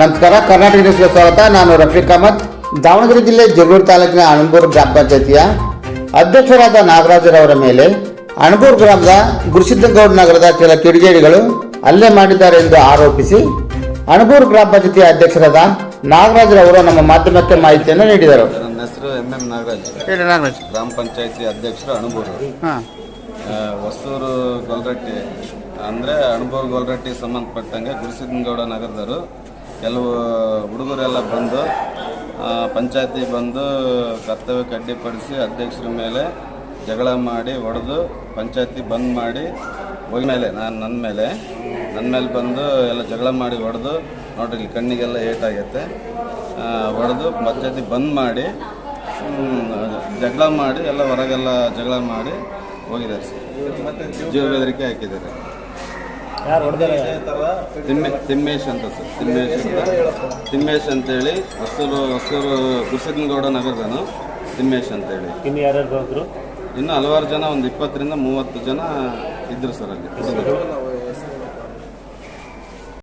ನಮಸ್ಕಾರ ಕರ್ನಾಟಕ ನ್ಯೂಸ್ಗೆ ಸ್ವಾಗತ. ನಾನು ರಫೀಕ್ ಅಹಮದ್. ದಾವಣಗೆರೆ ಜಿಲ್ಲೆ ಜಗಳೂರು ತಾಲೂಕಿನ ಅಣಬೂರು ಗ್ರಾಮ ಪಂಚಾಯತಿಯ ಅಧ್ಯಕ್ಷರಾದ ನಾಗರಾಜರವರ ಮೇಲೆ ಅಣಬೂರು ಗ್ರಾಮದ ಗುರುಸಿದ್ದಗೌಡ ನಗರದ ಕೆಲ ಕಿಡಿಗೇಡಿಗಳು ಹಲ್ಲೆ ಮಾಡಿದ್ದಾರೆ ಎಂದು ಆರೋಪಿಸಿ ಅಣಬೂರು ಗ್ರಾಮ ಪಂಚಾಯತಿಯ ಅಧ್ಯಕ್ಷರಾದ ನಾಗರಾಜರವರು ನಮ್ಮ ಮಾಧ್ಯಮಕ್ಕೆ ಮಾಹಿತಿಯನ್ನು ನೀಡಿದರು. ನನ್ನ ಹೆಸರು ಎಂ ಎಂ ನಾಗರಾಜ್. ಹೇಳಿ ನಾಗರಾಜ್. ಗ್ರಾಮ ಪಂಚಾಯತಿ ಅಧ್ಯಕ್ಷರು ಅಣಬೂರು. ಹಾಂ. ಹೊಸೂರು ಗೊಲ್ರಟ್ಟಿ ಅಂದರೆ ಅಣಬೂರು ಗೊಲ್ರಟ್ಟಿ ಸಂಬಂಧಪಟ್ಟಂಗೆ ಗುರುಸಿದ್ದಗೌಡ ನಗರದವರು ಕೆಲವು ಹುಡುಗರೆಲ್ಲ ಬಂದು ಪಂಚಾಯತಿ ಬಂದು ಕರ್ತವ್ಯಕ್ಕೆ ಅಡ್ಡಿಪಡಿಸಿ ಅಧ್ಯಕ್ಷರ ಮೇಲೆ ಜಗಳ ಮಾಡಿ ಹೊಡೆದು ಪಂಚಾಯತಿ ಬಂದ್ ಮಾಡಿ ಹೋಗಿ ಮೇಲೆ, ನಾನು ನನ್ನ ಮೇಲೆ. ನನ್ನ ಮೇಲೆ ಬಂದು ಎಲ್ಲ ಜಗಳ ಮಾಡಿ ಹೊಡೆದು, ನೋಡ್ರಿ ಇಲ್ಲಿ ಕಣ್ಣಿಗೆಲ್ಲ ಏಟಾಗೈತೆ. ಹೊಡೆದು ಪಂಚಾಯತಿ ಬಂದ್ ಮಾಡಿ ಜಗಳ ಮಾಡಿ ಎಲ್ಲ ಹೊರಗೆಲ್ಲ ಜಗಳ ಮಾಡಿ ಹೋಗಿದ್ದಾರೆ. ಜೀವ ಬೆದರಿಕೆ ಹಾಕಿದ್ದಾರೆ. ತಿಮ್ಮೆ ತಿಮ್ಮೇಶ್ ಅಂತ ಸರ್ ತಿಮ್ಮೇಶ್ ಅಂತ. ತಿಮ್ಮೇಶ್ ಅಂತೇಳಿ ಹೊಸೂರು ಹೊಸೂರು ಕುಸಿನಗೌಡ ನಗರದನು ತಿಮ್ಮೇಶ್ ಅಂತೇಳಿ. ಇನ್ನು ಯಾರ್ಯಾರು ಇನ್ನು ಹಲವಾರು ಜನ ಒಂದು ಇಪ್ಪತ್ತರಿಂದ ಮೂವತ್ತು ಜನ ಇದ್ರು ಸರ್ ಅಲ್ಲಿ.